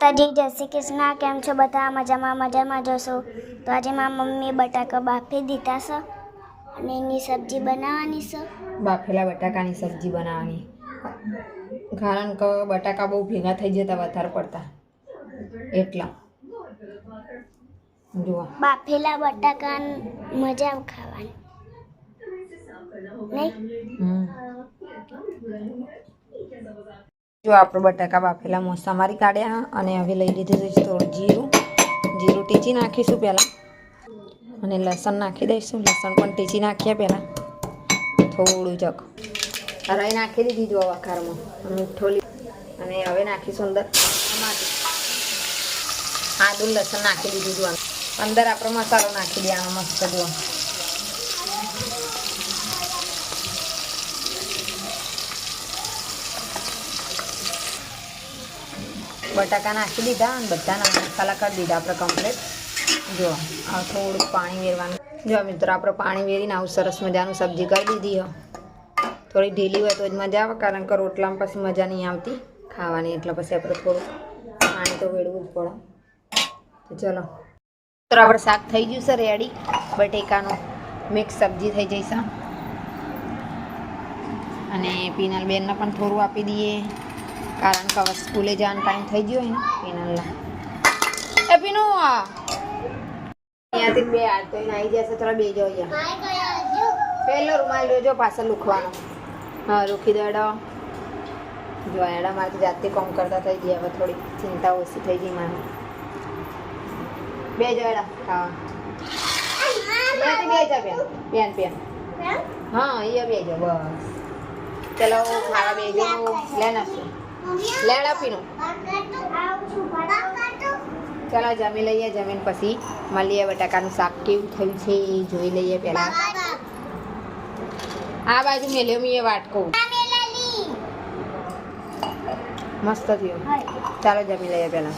માતાજી જય શ્રી કૃષ્ણ. કેમ છો બધા? મજામાં મજામાં જશો તો આજે મારા મમ્મીએ બટાકા બાફી દીધા છે અને એની સબ્જી બનાવવાની છે. બાફેલા બટાકાની સબ્જી બનાવવાની. કારણ કે બટાકા બહુ ભેગા થઈ જતા વધારે પડતા. એટલા. જુઓ. બાફેલા બટાકા મજા ખાવાની. નહીં. જો આપણે બટાકા બાફેલા મોસા મારી કાઢ્યા અને હવે લઈ લીધું છે થોડું જીરું. જીરું ટીચી નાખીશું પહેલાં. અને લસણ નાખી દઈશું. લસણ પણ ટીચી નાખીએ પહેલાં. થોડું જગ હરાઈ નાખી દીધી જો વખારમાં મીઠો અને હવે નાખીશું અંદર આદુ લસણ નાખી દીધું જો અંદર આપણો મસાલો નાખી દેવાનો મસ્ત જો બટાકા નાખી દીધા અને બધાના મસાલા કરી દીધા આપણે કમ્પ્લીટ જો, આ થોડુંક પાણી વેરવાનું. જો મિત્રો, આપણે પાણી વેરીને આવું સરસ મજાનું સબ્જી કરી દીધી હો. થોડી ઢીલી હોય તો જ મજા આવે, કારણ કે રોટલામાં પછી મજા નહીં આવતી ખાવાની, એટલે પછી આપણે થોડુંક પાણી તો વેડવું જ પડે. તો ચલો. તો આપણે શાક થઈ ગયું છે રેડી બટેકાનું મિક્સ સબ્જી થઈ જઈશે અને પીનલ બેનને પણ થોડું આપી દઈએ. કારણ કે હવે સ્કૂલે જવાનો ટાઈમ થઈ ગયો હોય ને પીનલના. એ પીનો આ. અહીંયાથી બે હાથ તો આવી જશે થોડા બે જો અહીંયા પહેલો રૂમાલ જોજો પાછળ લુખવાનો. હા રૂખી દેડો. જો એડા મારે તો જાતે કોમ કરતા થઈ ગયા હવે થોડી ચિંતા ઓછી થઈ ગઈ મારે. બે જો એડા. હા. બે જા બેન. બેન બેન. હા અહીંયા બે જો બસ. ચલો ખાવા બે જો લે લેણ આપીનું. ચાલો જમી લઈએ જમીન પછી મળીએ બટાકાનું શાક. કેવું થયું છે એ જોઈ લઈએ પહેલા. આ બાજુ મેલ્યો મેં વાટકો. મસ્ત થયું. ચાલો જમી લઈએ પહેલા.